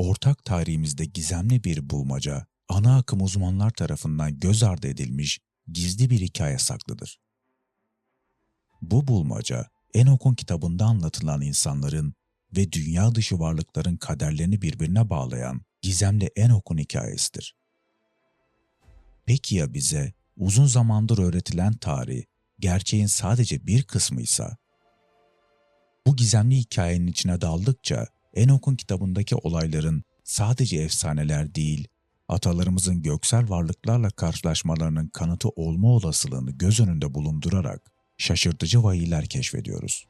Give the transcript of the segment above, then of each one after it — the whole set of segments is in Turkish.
ortak tarihimizde gizemli bir bulmaca, ana akım uzmanlar tarafından göz ardı edilmiş gizli bir hikaye saklıdır. Bu bulmaca, Enok'un kitabında anlatılan insanların ve dünya dışı varlıkların kaderlerini birbirine bağlayan gizemli Enok'un hikayesidir. Peki ya bize uzun zamandır öğretilen tarih, gerçeğin sadece bir kısmıysa? Bu gizemli hikayenin içine daldıkça Enok'un kitabındaki olayların sadece efsaneler değil, atalarımızın göksel varlıklarla karşılaşmalarının kanıtı olma olasılığını göz önünde bulundurarak şaşırtıcı vahiyler keşfediyoruz.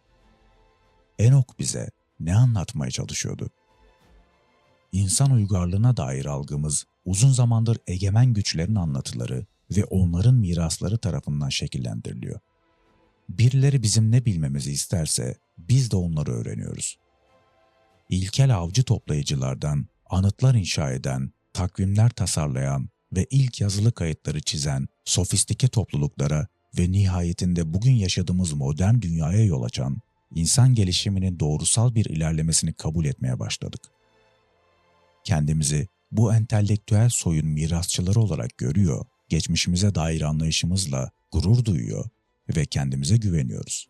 Enok bize ne anlatmaya çalışıyordu? İnsan uygarlığına dair algımız uzun zamandır egemen güçlerin anlatıları ve onların mirasları tarafından şekillendiriliyor. Birileri bizim ne bilmemizi isterse biz de onları öğreniyoruz. İlkel avcı toplayıcılardan anıtlar inşa eden, takvimler tasarlayan ve ilk yazılı kayıtları çizen sofistike topluluklara ve nihayetinde bugün yaşadığımız modern dünyaya yol açan insan gelişiminin doğrusal bir ilerlemesini kabul etmeye başladık. Kendimizi bu entelektüel soyun mirasçıları olarak görüyor, geçmişimize dair anlayışımızla gurur duyuyor ve kendimize güveniyoruz.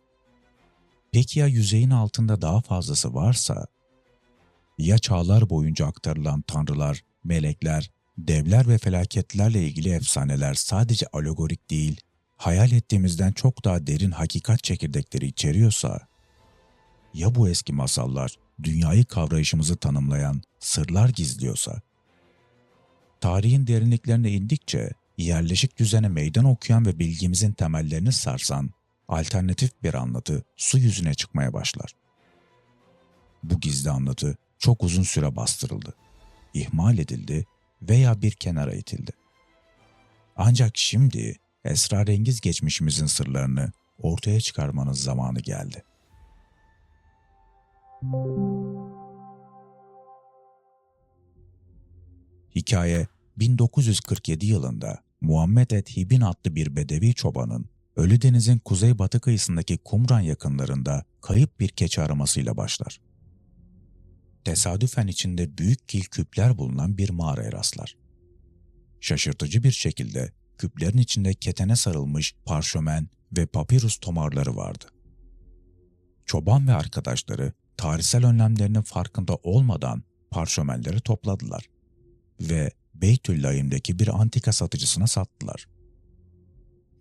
Peki ya yüzeyin altında daha fazlası varsa? Ya çağlar boyunca aktarılan tanrılar, melekler, devler ve felaketlerle ilgili efsaneler sadece alegorik değil, hayal ettiğimizden çok daha derin hakikat çekirdekleri içeriyorsa? Ya bu eski masallar dünyayı kavrayışımızı tanımlayan sırlar gizliyorsa? Tarihin derinliklerine indikçe yerleşik düzene meydan okuyan ve bilgimizin temellerini sarsan alternatif bir anlatı su yüzüne çıkmaya başlar. Bu gizli anlatı çok uzun süre bastırıldı, ihmal edildi veya bir kenara itildi. Ancak şimdi esrarengiz geçmişimizin sırlarını ortaya çıkarmanın zamanı geldi. Hikaye 1947 yılında Muhammed et Hibin adlı bir bedevi çobanın Ölüdeniz'in kuzeybatı kıyısındaki Kumran yakınlarında kayıp bir keçi aramasıyla başlar. Tesadüfen içinde büyük kil küpler bulunan bir mağaraya rastlar. Şaşırtıcı bir şekilde küplerin içinde ketene sarılmış parşömen ve papirus tomarları vardı. Çoban ve arkadaşları tarihsel önlemlerinin farkında olmadan parşömenleri topladılar ve Beytüllahim'deki bir antika satıcısına sattılar.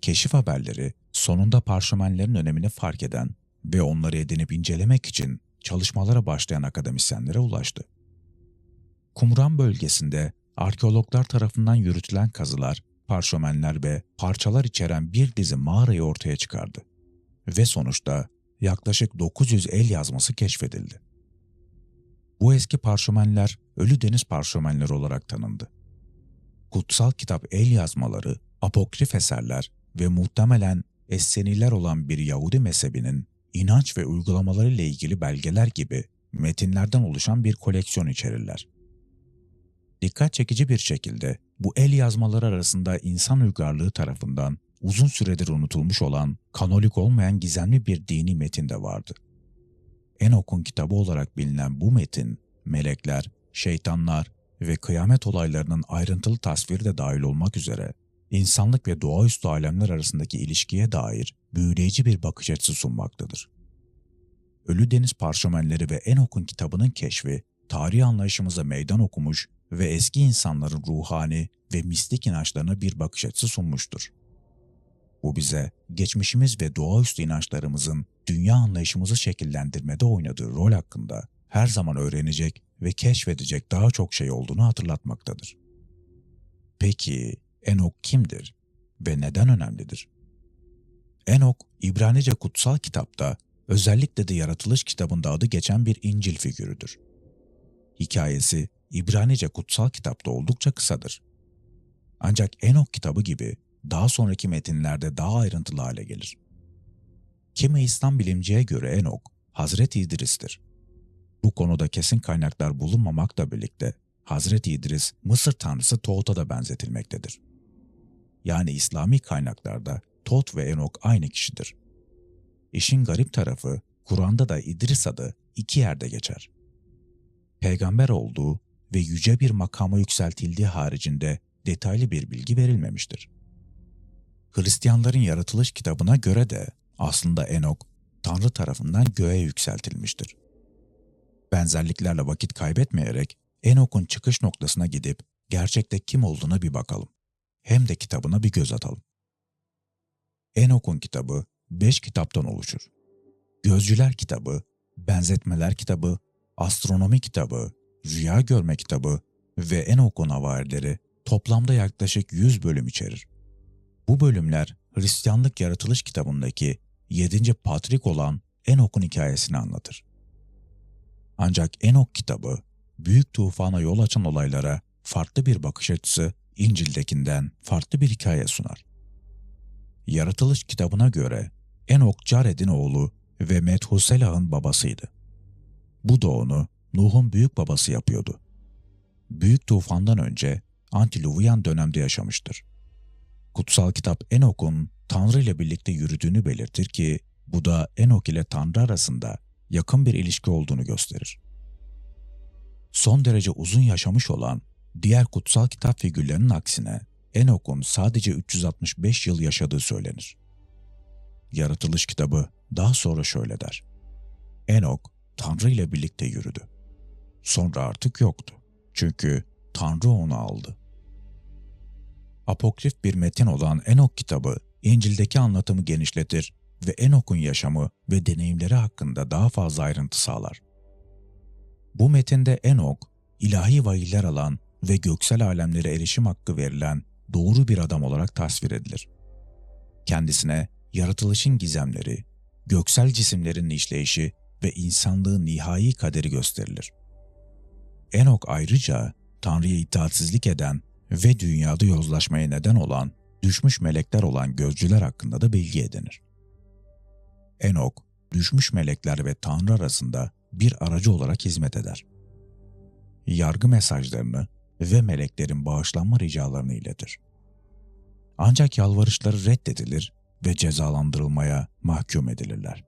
Keşif haberleri sonunda parşömenlerin önemini fark eden ve onları edinip incelemek için çalışmalara başlayan akademisyenlere ulaştı. Kumran bölgesinde arkeologlar tarafından yürütülen kazılar, parşömenler ve parçalar içeren bir dizi mağarayı ortaya çıkardı. Ve sonuçta yaklaşık 900 el yazması keşfedildi. Bu eski parşömenler Ölü Deniz parşömenleri olarak tanındı. Kutsal kitap el yazmaları, apokrif eserler ve muhtemelen Esseniler olan bir Yahudi mezhebinin inanç ve uygulamaları ile ilgili belgeler gibi metinlerden oluşan bir koleksiyon içerirler. Dikkat çekici bir şekilde bu el yazmaları arasında insan uygarlığı tarafından uzun süredir unutulmuş olan kanolik olmayan gizemli bir dini metin de vardı. Enok'un kitabı olarak bilinen bu metin, melekler, şeytanlar ve kıyamet olaylarının ayrıntılı tasviri de dahil olmak üzere insanlık ve doğaüstü alemler arasındaki ilişkiye dair büyüleyici bir bakış açısı sunmaktadır. Ölü Deniz Parşömenleri ve Enok'un kitabının keşfi, tarih anlayışımıza meydan okumuş ve eski insanların ruhani ve mistik inançlarına bir bakış açısı sunmuştur. Bu bize geçmişimiz ve doğaüstü inançlarımızın dünya anlayışımızı şekillendirmede oynadığı rol hakkında her zaman öğrenecek ve keşfedecek daha çok şey olduğunu hatırlatmaktadır. Peki Enok kimdir ve neden önemlidir? Enok, İbranice kutsal kitapta özellikle de yaratılış kitabında adı geçen bir İncil figürüdür. Hikayesi İbranice kutsal kitapta oldukça kısadır. Ancak Enok kitabı gibi daha sonraki metinlerde daha ayrıntılı hale gelir. Kimi İslam bilimciye göre Enok, Hazreti İdris'tir. Bu konuda kesin kaynaklar bulunmamakla birlikte Hazreti İdris, Mısır tanrısı Toğut'a da benzetilmektedir. Yani İslami kaynaklarda Tot ve Enok aynı kişidir. İşin garip tarafı, Kur'an'da da İdris adı iki yerde geçer. Peygamber olduğu ve yüce bir makama yükseltildiği haricinde detaylı bir bilgi verilmemiştir. Hristiyanların yaratılış kitabına göre de aslında Enok Tanrı tarafından göğe yükseltilmiştir. Benzerliklerle vakit kaybetmeyerek Enok'un çıkış noktasına gidip gerçekte kim olduğuna bir bakalım. Hem de kitabına bir göz atalım. Enok'un kitabı beş kitaptan oluşur. Gözcüler kitabı, benzetmeler kitabı, astronomi kitabı, rüya görme kitabı ve Enok'un havarileri toplamda yaklaşık 100 bölüm içerir. Bu bölümler Hristiyanlık Yaratılış kitabındaki 7. Patrik olan Enok'un hikayesini anlatır. Ancak Enok kitabı büyük tufana yol açan olaylara farklı bir bakış açısı İncil'dekinden farklı bir hikaye sunar. Yaratılış kitabına göre Enok Cared'in oğlu ve Methuselah'ın babasıydı. Bu da onu Nuh'un büyük babası yapıyordu. Büyük tufandan önce Antiluvyan dönemde yaşamıştır. Kutsal kitap Enok'un Tanrı ile birlikte yürüdüğünü belirtir ki bu da Enok ile Tanrı arasında yakın bir ilişki olduğunu gösterir. Son derece uzun yaşamış olan diğer kutsal kitap figürlerinin aksine Enok'un sadece 365 yıl yaşadığı söylenir. Yaratılış kitabı daha sonra şöyle der. Enok Tanrı ile birlikte yürüdü. Sonra artık yoktu. Çünkü Tanrı onu aldı. Apokrif bir metin olan Enok kitabı İncil'deki anlatımı genişletir ve Enok'un yaşamı ve deneyimleri hakkında daha fazla ayrıntı sağlar. Bu metinde Enok, ilahi vahiyler alan ve göksel alemlere erişim hakkı verilen doğru bir adam olarak tasvir edilir. Kendisine yaratılışın gizemleri, göksel cisimlerin işleyişi ve insanlığın nihai kaderi gösterilir. Enok ayrıca Tanrı'ya itaatsizlik eden ve dünyada yozlaşmaya neden olan düşmüş melekler olan gözcüler hakkında da bilgi edinir. Enok, düşmüş melekler ve Tanrı arasında bir aracı olarak hizmet eder. Yargı mesajlarını ve meleklerin bağışlanma ricalarını iletir. Ancak yalvarışları reddedilir ve cezalandırılmaya mahkum edilirler.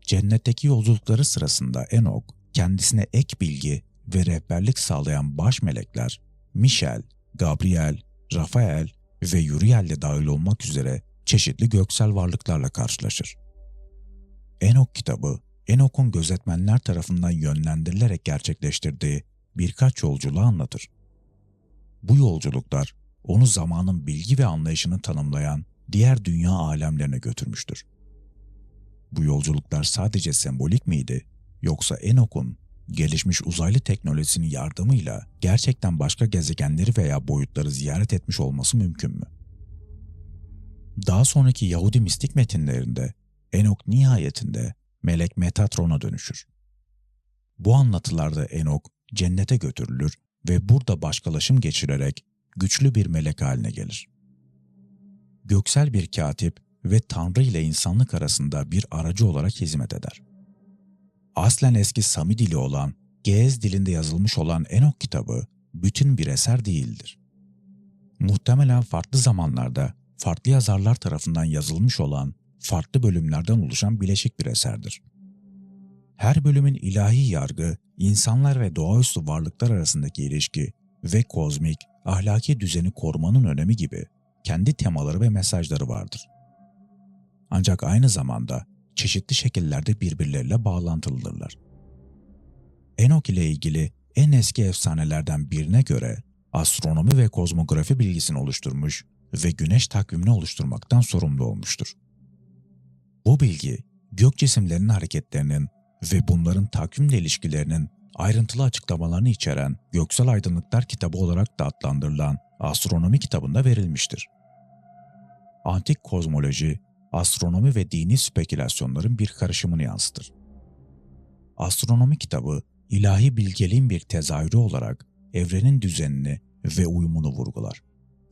Cennetteki yolculukları sırasında Enok, kendisine ek bilgi ve rehberlik sağlayan baş melekler Michel, Gabriel, Rafael ve Uriel de dahil olmak üzere çeşitli göksel varlıklarla karşılaşır. Enok kitabı, Enok'un gözetmenler tarafından yönlendirilerek gerçekleştirdiği birkaç yolculuğu anlatır. Bu yolculuklar onu zamanın bilgi ve anlayışını tanımlayan diğer dünya alemlerine götürmüştür. Bu yolculuklar sadece sembolik miydi yoksa Enok'un gelişmiş uzaylı teknolojisinin yardımıyla gerçekten başka gezegenleri veya boyutları ziyaret etmiş olması mümkün mü? Daha sonraki Yahudi mistik metinlerinde Enok nihayetinde melek Metatron'a dönüşür. Bu anlatılarda Enok cennete götürülür ve burada başkalaşım geçirerek güçlü bir melek haline gelir. Göksel bir katip ve Tanrı ile insanlık arasında bir aracı olarak hizmet eder. Aslen eski Sami dili olan, Geez dilinde yazılmış olan Enok kitabı bütün bir eser değildir. Muhtemelen farklı zamanlarda farklı yazarlar tarafından yazılmış olan farklı bölümlerden oluşan bileşik bir eserdir. Her bölümün ilahi yargı, insanlar ve doğaüstü varlıklar arasındaki ilişki ve kozmik, ahlaki düzeni korumanın önemi gibi kendi temaları ve mesajları vardır. Ancak aynı zamanda çeşitli şekillerde birbirleriyle bağlantılıdırlar. Enok ile ilgili en eski efsanelerden birine göre astronomi ve kozmografi bilgisini oluşturmuş ve güneş takvimini oluşturmaktan sorumlu olmuştur. Bu bilgi gök cisimlerinin hareketlerinin ve bunların takvimle ilişkilerinin ayrıntılı açıklamalarını içeren Göksel Aydınlıklar kitabı olarak da adlandırılan astronomi kitabında verilmiştir. Antik kozmoloji, astronomi ve dini spekülasyonların bir karışımını yansıtır. Astronomi kitabı, ilahi bilgeliğin bir tezahürü olarak evrenin düzenini ve uyumunu vurgular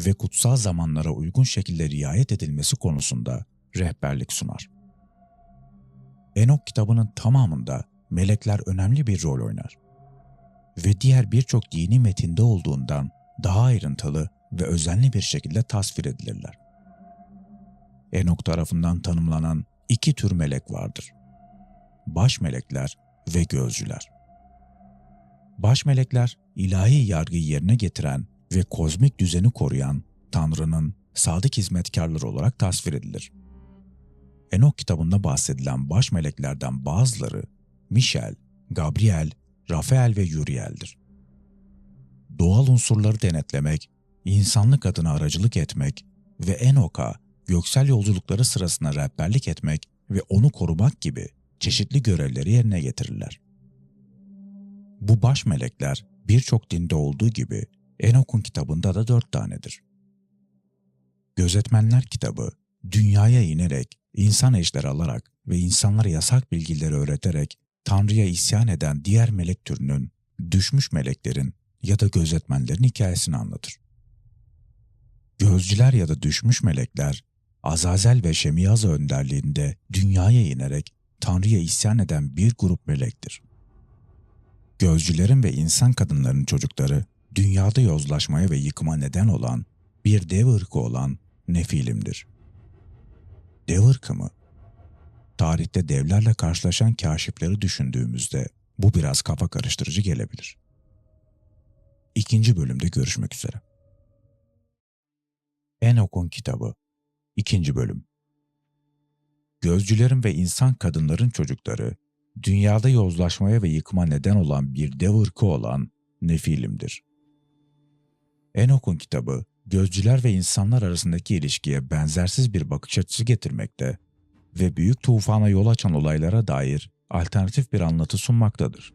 ve kutsal zamanlara uygun şekilde riayet edilmesi konusunda rehberlik sunar. Enok kitabının tamamında melekler önemli bir rol oynar. Ve diğer birçok dini metinde olduğundan daha ayrıntılı ve özenli bir şekilde tasvir edilirler. Enok tarafından tanımlanan iki tür melek vardır. Baş melekler ve gözcüler. Baş melekler ilahi yargıyı yerine getiren ve kozmik düzeni koruyan Tanrı'nın sadık hizmetkarları olarak tasvir edilir. Enok kitabında bahsedilen baş meleklerden bazıları Michel, Gabriel, Rafael ve Uriel'dir. Doğal unsurları denetlemek, insanlık adına aracılık etmek ve Enok'a göksel yolculukları sırasında rehberlik etmek ve onu korumak gibi çeşitli görevleri yerine getirirler. Bu baş melekler birçok dinde olduğu gibi Enok'un kitabında da dört tanedir. Gözetmenler kitabı, dünyaya inerek, insan eşleri alarak ve insanlara yasak bilgileri öğreterek Tanrı'ya isyan eden diğer melek türünün, düşmüş meleklerin ya da gözetmenlerin hikayesini anlatır. Gözcüler ya da düşmüş melekler, Azazel ve Şemiyaz önderliğinde dünyaya inerek Tanrı'ya isyan eden bir grup melektir. Gözcülerin ve insan kadınların çocukları dünyada yozlaşmaya ve yıkıma neden olan bir dev ırkı olan Nefilim'dir. Dev ırkı mı? Tarihte devlerle karşılaşan kaşifleri düşündüğümüzde bu biraz kafa karıştırıcı gelebilir. İkinci bölümde görüşmek üzere. Enok'un kitabı İkinci bölüm Gözcülerin ve insan kadınların çocukları, dünyada yozlaşmaya ve yıkıma neden olan bir dev ırkı olan Nefilim'dir. Enok'un kitabı, gözcüler ve insanlar arasındaki ilişkiye benzersiz bir bakış açısı getirmekte ve büyük tufana yol açan olaylara dair alternatif bir anlatı sunmaktadır.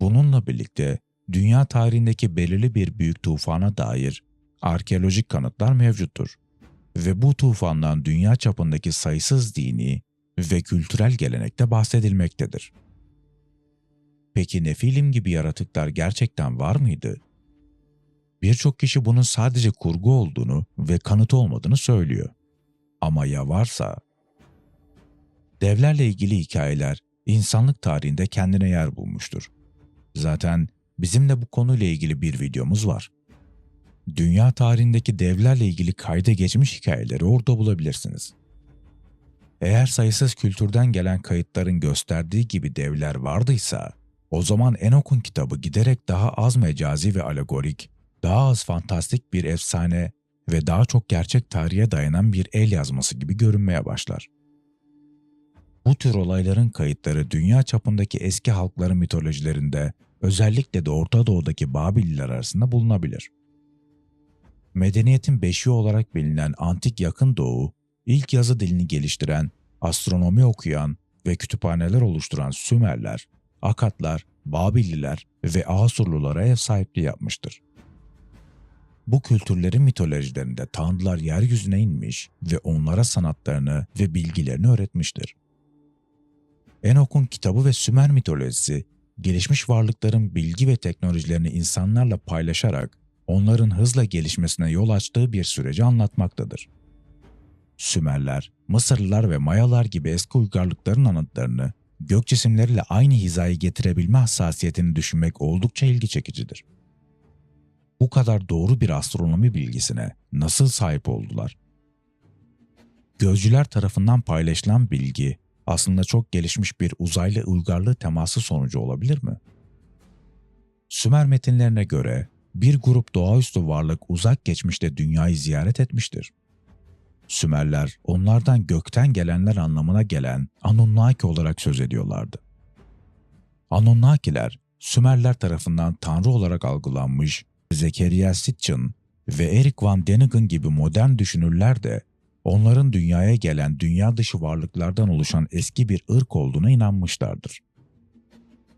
Bununla birlikte dünya tarihindeki belirli bir büyük tufana dair arkeolojik kanıtlar mevcuttur ve bu tufandan dünya çapındaki sayısız dini ve kültürel gelenekte bahsedilmektedir. Peki Nefilim gibi yaratıklar gerçekten var mıydı? Birçok kişi bunun sadece kurgu olduğunu ve kanıt olmadığını söylüyor. Ama ya varsa? Devlerle ilgili hikayeler insanlık tarihinde kendine yer bulmuştur. Zaten bizim de bu konuyla ilgili bir videomuz var. Dünya tarihindeki devlerle ilgili kayda geçmiş hikayeleri orada bulabilirsiniz. Eğer sayısız kültürden gelen kayıtların gösterdiği gibi devler vardıysa, o zaman Enok'un kitabı giderek daha az mecazi ve alegorik, daha az fantastik bir efsane ve daha çok gerçek tarihe dayanan bir el yazması gibi görünmeye başlar. Bu tür olayların kayıtları dünya çapındaki eski halkların mitolojilerinde, özellikle de Orta Doğu'daki Babililer arasında bulunabilir. Medeniyetin beşiği olarak bilinen Antik Yakın Doğu, ilk yazı dilini geliştiren, astronomi okuyan ve kütüphaneler oluşturan Sümerler, Akatlar, Babilliler ve Asurlulara ev sahipliği yapmıştır. Bu kültürlerin mitolojilerinde tanrılar yeryüzüne inmiş ve onlara sanatlarını ve bilgilerini öğretmiştir. Enok'un kitabı ve Sümer mitolojisi, gelişmiş varlıkların bilgi ve teknolojilerini insanlarla paylaşarak onların hızla gelişmesine yol açtığı bir süreci anlatmaktadır. Sümerler, Mısırlılar ve Mayalar gibi eski uygarlıkların anıtlarını gök cisimleriyle aynı hizayı getirebilme hassasiyetini düşünmek oldukça ilgi çekicidir. Bu kadar doğru bir astronomi bilgisine nasıl sahip oldular? Gözcüler tarafından paylaşılan bilgi aslında çok gelişmiş bir uzaylı uygarlığı teması sonucu olabilir mi? Sümer metinlerine göre bir grup doğaüstü varlık uzak geçmişte dünyayı ziyaret etmiştir. Sümerler onlardan gökten gelenler anlamına gelen Anunnaki olarak söz ediyorlardı. Anunnakiler Sümerler tarafından tanrı olarak algılanmış Zekeriya Sitchin ve Eric Van Deniken gibi modern düşünürler de onların dünyaya gelen dünya dışı varlıklardan oluşan eski bir ırk olduğuna inanmışlardır.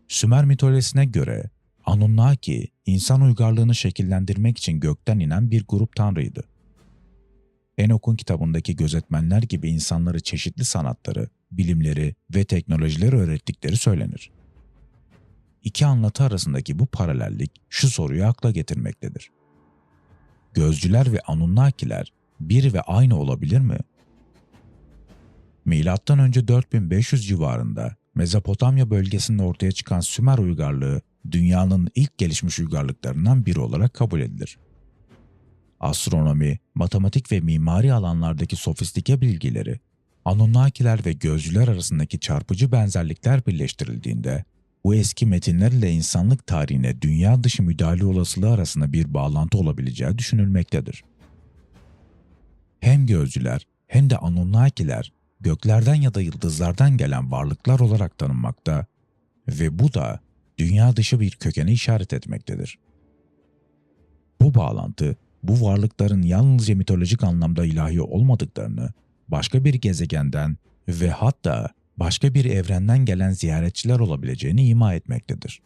Sümer mitolojisine göre Anunnaki, insan uygarlığını şekillendirmek için gökten inen bir grup tanrıydı. Enok'un kitabındaki gözetmenler gibi insanları çeşitli sanatları, bilimleri ve teknolojileri öğrettikleri söylenir. İki anlatı arasındaki bu paralellik şu soruyu akla getirmektedir. Gözcüler ve Anunnakiler bir ve aynı olabilir mi? Milattan önce 4500 civarında Mezopotamya bölgesinde ortaya çıkan Sümer uygarlığı dünyanın ilk gelişmiş uygarlıklarından biri olarak kabul edilir. Astronomi, matematik ve mimari alanlardaki sofistike bilgileri, Anunnakiler ve gözcüler arasındaki çarpıcı benzerlikler birleştirildiğinde bu eski metinler ile insanlık tarihine dünya dışı müdahale olasılığı arasında bir bağlantı olabileceği düşünülmektedir. Hem gözcüler hem de Anunnakiler göklerden ya da yıldızlardan gelen varlıklar olarak tanınmakta ve bu da dünya dışı bir kökeni işaret etmektedir. Bu bağlantı, bu varlıkların yalnızca mitolojik anlamda ilahi olmadıklarını, başka bir gezegenden ve hatta başka bir evrenden gelen ziyaretçiler olabileceğini ima etmektedir.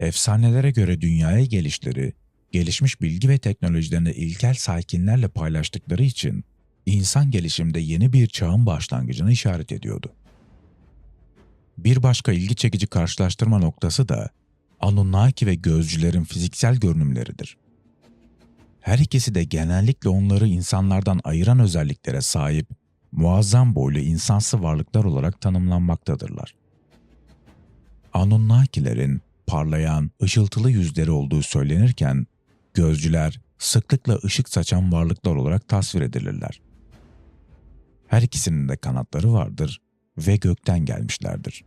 Efsanelere göre dünyaya gelişleri, gelişmiş bilgi ve teknolojilerini ilkel sakinlerle paylaştıkları için insan gelişimde yeni bir çağın başlangıcını işaret ediyordu. Bir başka ilgi çekici karşılaştırma noktası da Anunnaki ve gözcülerin fiziksel görünümleridir. Her ikisi de genellikle onları insanlardan ayıran özelliklere sahip muazzam boylu insansı varlıklar olarak tanımlanmaktadırlar. Anunnakilerin parlayan, ışıltılı yüzleri olduğu söylenirken, gözcüler sıklıkla ışık saçan varlıklar olarak tasvir edilirler. Her ikisinin de kanatları vardır ve gökten gelmişlerdir.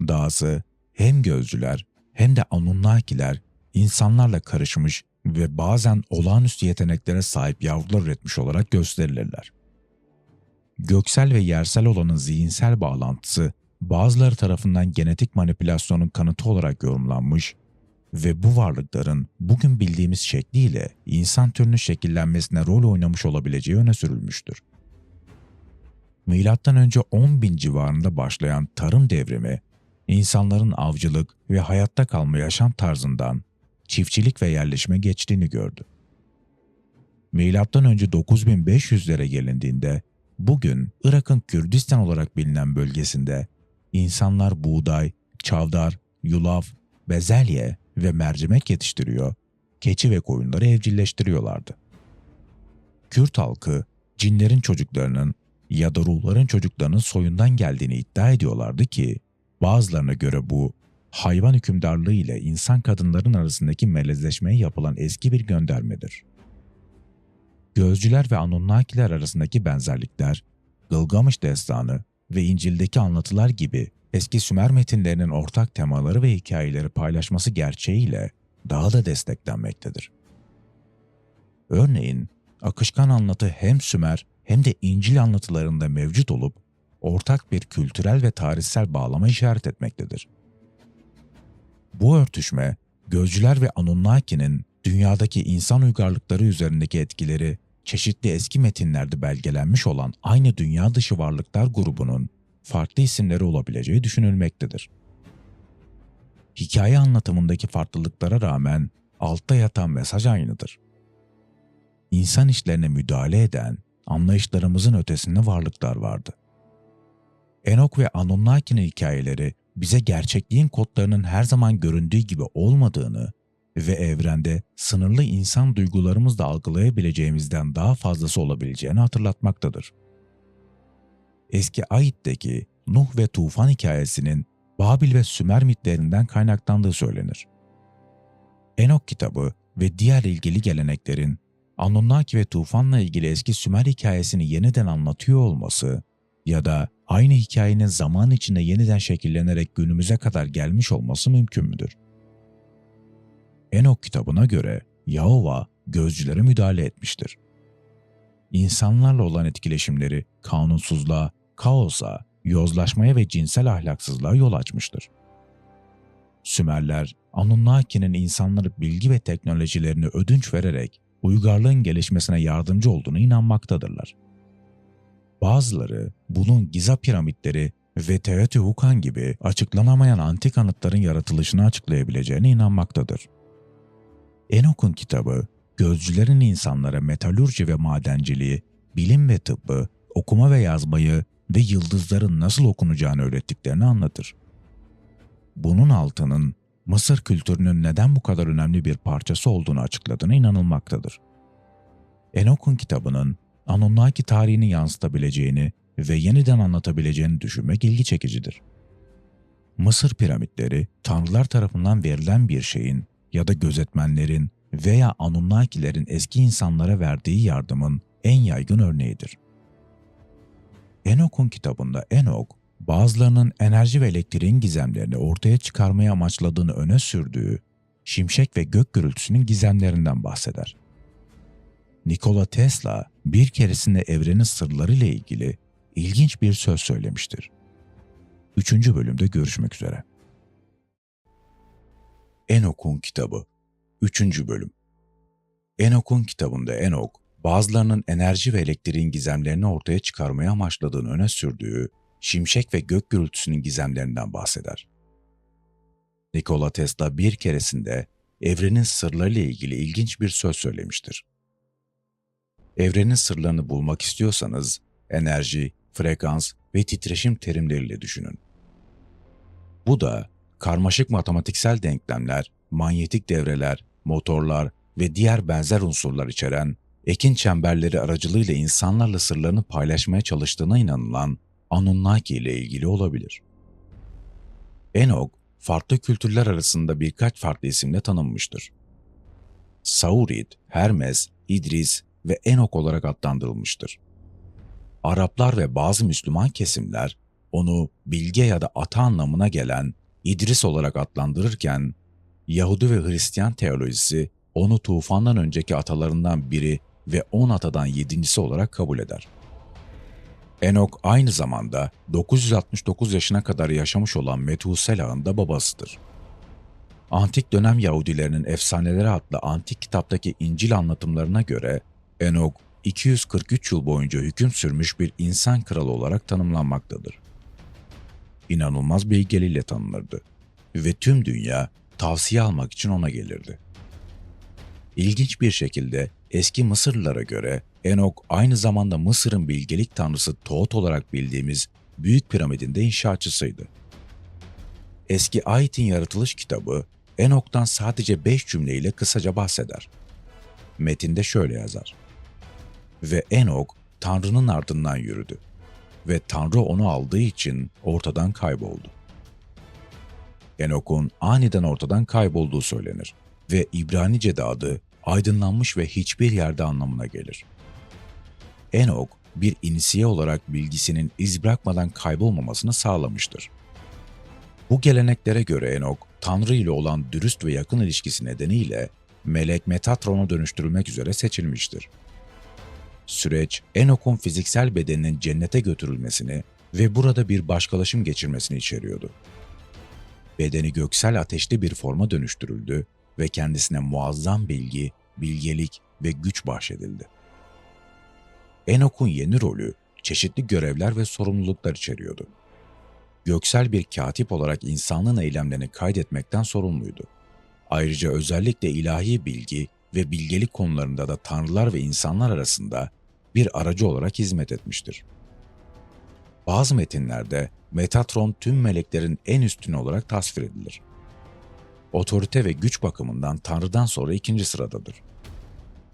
Dahası hem gözcüler hem de Anunnakiler insanlarla karışmış ve bazen olağanüstü yeteneklere sahip yavrular üretmiş olarak gösterilirler. Göksel ve yersel olanın zihinsel bağlantısı bazıları tarafından genetik manipülasyonun kanıtı olarak yorumlanmış ve bu varlıkların bugün bildiğimiz şekliyle insan türünün şekillenmesine rol oynamış olabileceği öne sürülmüştür. Milattan önce 10 bin civarında başlayan tarım devrimi, insanların avcılık ve hayatta kalma yaşam tarzından çiftçilik ve yerleşme geçtiğini gördü. Milattan önce 9500'lere gelindiğinde bugün Irak'ın Kürdistan olarak bilinen bölgesinde insanlar buğday, çavdar, yulaf, bezelye ve mercimek yetiştiriyor, keçi ve koyunları evcilleştiriyorlardı. Kürt halkı cinlerin çocuklarının ya da ruhların çocuklarının soyundan geldiğini iddia ediyorlardı ki bazılarına göre bu hayvan hükümdarlığı ile insan kadınların arasındaki melezleşmeye yapılan eski bir göndermedir. Gözcüler ve Anunnakiler arasındaki benzerlikler, Gılgamış destanı ve İncil'deki anlatılar gibi eski Sümer metinlerinin ortak temaları ve hikayeleri paylaşması gerçeğiyle daha da desteklenmektedir. Örneğin, akışkan anlatı hem Sümer hem de İncil anlatılarında mevcut olup ortak bir kültürel ve tarihsel bağlama işaret etmektedir. Bu örtüşme, gözcüler ve Anunnaki'nin dünyadaki insan uygarlıkları üzerindeki etkileri çeşitli eski metinlerde belgelenmiş olan aynı dünya dışı varlıklar grubunun farklı isimleri olabileceği düşünülmektedir. Hikaye anlatımındaki farklılıklara rağmen altta yatan mesaj aynıdır. İnsan işlerine müdahale eden, anlayışlarımızın ötesinde varlıklar vardı. Enok ve Anunnaki'nin hikayeleri bize gerçekliğin kodlarının her zaman göründüğü gibi olmadığını ve evrende sınırlı insan duygularımızla algılayabileceğimizden daha fazlası olabileceğini hatırlatmaktadır. Eski Ayit'teki Nuh ve tufan hikayesinin Babil ve Sümer mitlerinden kaynaklandığı söylenir. Enok kitabı ve diğer ilgili geleneklerin Anunnaki ve tufanla ilgili eski Sümer hikayesini yeniden anlatıyor olması ya da aynı hikayenin zaman içinde yeniden şekillenerek günümüze kadar gelmiş olması mümkün müdür? Enok kitabına göre Yahova gözcülere müdahale etmiştir. İnsanlarla olan etkileşimleri kanunsuzluğa, kaosa, yozlaşmaya ve cinsel ahlaksızlığa yol açmıştır. Sümerler, Anunnaki'nin insanları bilgi ve teknolojilerini ödünç vererek uygarlığın gelişmesine yardımcı olduğunu inanmaktadırlar. Bazıları bunun Giza piramitleri ve Teotihuacan gibi açıklanamayan antik anıtların yaratılışını açıklayabileceğine inanmaktadır. Enok'un kitabı, gözcülerin insanlara metalurji ve madenciliği, bilim ve tıbbı, okuma ve yazmayı ve yıldızların nasıl okunacağını öğrettiklerini anlatır. Bunun altının Mısır kültürünün neden bu kadar önemli bir parçası olduğunu açıkladığına inanılmaktadır. Enok'un kitabının Anunnaki tarihini yansıtabileceğini ve yeniden anlatabileceğini düşünmek ilgi çekicidir. Mısır piramitleri tanrılar tarafından verilen bir şeyin ya da gözetmenlerin veya Anunnakilerin eski insanlara verdiği yardımın en yaygın örneğidir. Enok'un kitabında Enok, bazılarının enerji ve elektriğin gizemlerini ortaya çıkarmayı amaçladığını öne sürdüğü şimşek ve gök gürültüsünün gizemlerinden bahseder. Nikola Tesla bir keresinde evrenin sırları ile ilgili ilginç bir söz söylemiştir. Üçüncü bölümde görüşmek üzere. Enok'un kitabı 3. bölüm Enok'un kitabında Enok, bazılarının enerji ve elektriğin gizemlerini ortaya çıkarmaya amaçladığını öne sürdüğü şimşek ve gök gürültüsünün gizemlerinden bahseder. Nikola Tesla bir keresinde evrenin sırlarıyla ilgili ilginç bir söz söylemiştir. Evrenin sırlarını bulmak istiyorsanız enerji, frekans ve titreşim terimleriyle düşünün. Bu da karmaşık matematiksel denklemler, manyetik devreler, motorlar ve diğer benzer unsurlar içeren ekin çemberleri aracılığıyla insanlarla sırlarını paylaşmaya çalıştığına inanılan Anunnaki ile ilgili olabilir. Enoch, farklı kültürler arasında birkaç farklı isimle tanınmıştır. Saurid, Hermes, İdris ve Enok olarak adlandırılmıştır. Araplar ve bazı Müslüman kesimler onu bilge ya da ata anlamına gelen İdris olarak adlandırırken Yahudi ve Hristiyan teolojisi onu tufandan önceki atalarından biri ve on atadan yedincisi olarak kabul eder. Enok aynı zamanda 969 yaşına kadar yaşamış olan Metuselah'ın da babasıdır. Antik dönem Yahudilerinin Efsaneleri adlı antik kitaptaki İncil anlatımlarına göre Enok 243 yıl boyunca hüküm sürmüş bir insan kralı olarak tanımlanmaktadır. İnanılmaz bilgeliğiyle tanınırdı ve tüm dünya tavsiye almak için ona gelirdi. İlginç bir şekilde eski Mısırlılara göre Enok aynı zamanda Mısır'ın bilgelik tanrısı Toot olarak bildiğimiz Büyük Piramidin de inşaatçısıydı. Eski Ayet'in yaratılış kitabı Enok'tan sadece beş cümleyle kısaca bahseder. Metinde şöyle yazar. Ve Enok Tanrı'nın ardından yürüdü ve Tanrı onu aldığı için ortadan kayboldu. Enok'un aniden ortadan kaybolduğu söylenir ve İbranice'de adı aydınlanmış ve hiçbir yerde anlamına gelir. Enok, bir inisiye olarak bilgisinin iz bırakmadan kaybolmamasını sağlamıştır. Bu geleneklere göre Enok, Tanrı ile olan dürüst ve yakın ilişkisi nedeniyle melek Metatron'a dönüştürülmek üzere seçilmiştir. Süreç, Enok'un fiziksel bedeninin cennete götürülmesini ve burada bir başkalaşım geçirmesini içeriyordu. Bedeni göksel ateşli bir forma dönüştürüldü ve kendisine muazzam bilgi, bilgelik ve güç bahşedildi. Enok'un yeni rolü çeşitli görevler ve sorumluluklar içeriyordu. Göksel bir katip olarak insanlığın eylemlerini kaydetmekten sorumluydu. Ayrıca özellikle ilahi bilgi ve bilgelik konularında da tanrılar ve insanlar arasında bir aracı olarak hizmet etmiştir. Bazı metinlerde Metatron tüm meleklerin en üstünü olarak tasvir edilir. Otorite ve güç bakımından Tanrı'dan sonra ikinci sıradadır.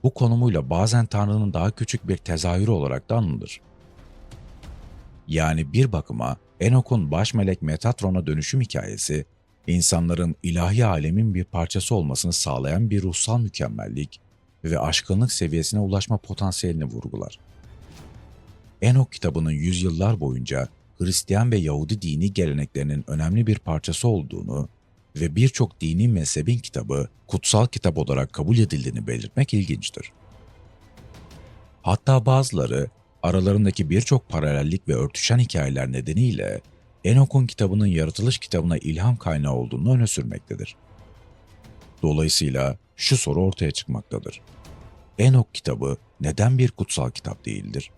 Bu konumuyla bazen Tanrı'nın daha küçük bir tezahürü olarak da anılır. Yani bir bakıma Enok'un baş melek Metatron'a dönüşüm hikayesi, insanların ilahi alemin bir parçası olmasını sağlayan bir ruhsal mükemmellik ve aşkınlık seviyesine ulaşma potansiyelini vurgular. Enok kitabının yüzyıllar boyunca Hristiyan ve Yahudi dini geleneklerinin önemli bir parçası olduğunu ve birçok dini mezhebin kitabı kutsal kitap olarak kabul edildiğini belirtmek ilginçtir. Hatta bazıları aralarındaki birçok paralellik ve örtüşen hikayeler nedeniyle Enok'un kitabının yaratılış kitabına ilham kaynağı olduğunu öne sürmektedir. Dolayısıyla şu soru ortaya çıkmaktadır. Enok kitabı neden bir kutsal kitap değildir?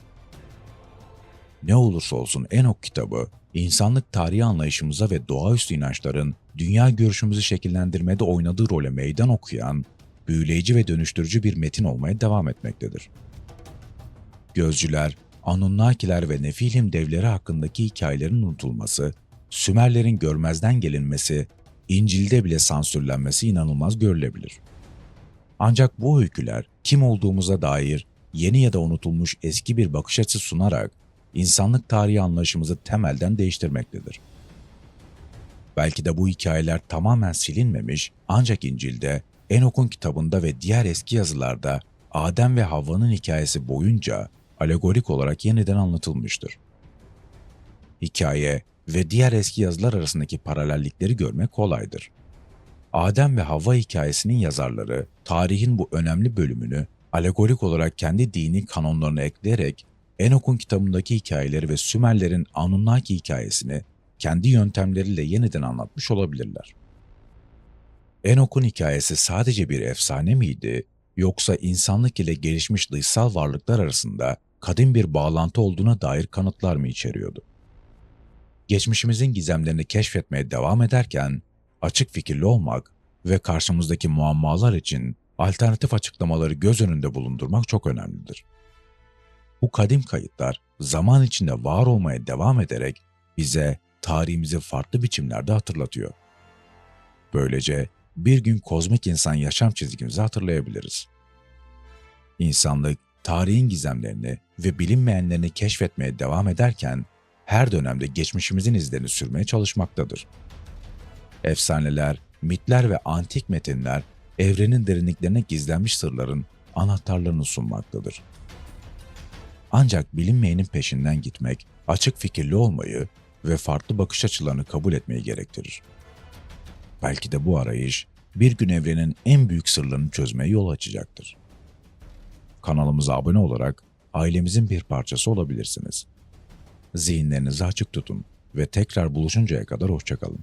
Ne olursa olsun Enok kitabı, insanlık tarihi anlayışımıza ve doğaüstü inançların dünya görüşümüzü şekillendirmede oynadığı role meydan okuyan, büyüleyici ve dönüştürücü bir metin olmaya devam etmektedir. Gözcüler, Anunnakiler ve Nefilim devleri hakkındaki hikayelerin unutulması, Sümerlerin görmezden gelinmesi, İncil'de bile sansürlenmesi inanılmaz görülebilir. Ancak bu öyküler kim olduğumuza dair yeni ya da unutulmuş eski bir bakış açısı sunarak insanlık tarihi anlayışımızı temelden değiştirmektedir. Belki de bu hikayeler tamamen silinmemiş ancak İncil'de, Enok'un kitabında ve diğer eski yazılarda Adem ve Havva'nın hikayesi boyunca alegorik olarak yeniden anlatılmıştır. Hikaye, ve diğer eski yazılar arasındaki paralellikleri görmek kolaydır. Adem ve Havva hikayesinin yazarları tarihin bu önemli bölümünü alegorik olarak kendi dini kanonlarına ekleyerek Enok'un kitabındaki hikayeleri ve Sümerlerin Anunnaki hikayesini kendi yöntemleriyle yeniden anlatmış olabilirler. Enok'un hikayesi sadece bir efsane miydi yoksa insanlık ile gelişmiş dışsal varlıklar arasında kadim bir bağlantı olduğuna dair kanıtlar mı içeriyordu? Geçmişimizin gizemlerini keşfetmeye devam ederken açık fikirli olmak ve karşımızdaki muammalar için alternatif açıklamaları göz önünde bulundurmak çok önemlidir. Bu kadim kayıtlar zaman içinde var olmaya devam ederek bize tarihimizi farklı biçimlerde hatırlatıyor. Böylece bir gün kozmik insan yaşam çizgimizi hatırlayabiliriz. İnsanlık tarihin gizemlerini ve bilinmeyenlerini keşfetmeye devam ederken her dönemde geçmişimizin izlerini sürmeye çalışmaktadır. Efsaneler, mitler ve antik metinler evrenin derinliklerine gizlenmiş sırların anahtarlarını sunmaktadır. Ancak bilinmeyenin peşinden gitmek, açık fikirli olmayı ve farklı bakış açılarını kabul etmeyi gerektirir. Belki de bu arayış bir gün evrenin en büyük sırlarını çözmeye yol açacaktır. Kanalımıza abone olarak ailemizin bir parçası olabilirsiniz. Zihinlerinizi açık tutun ve tekrar buluşuncaya kadar hoşçakalın.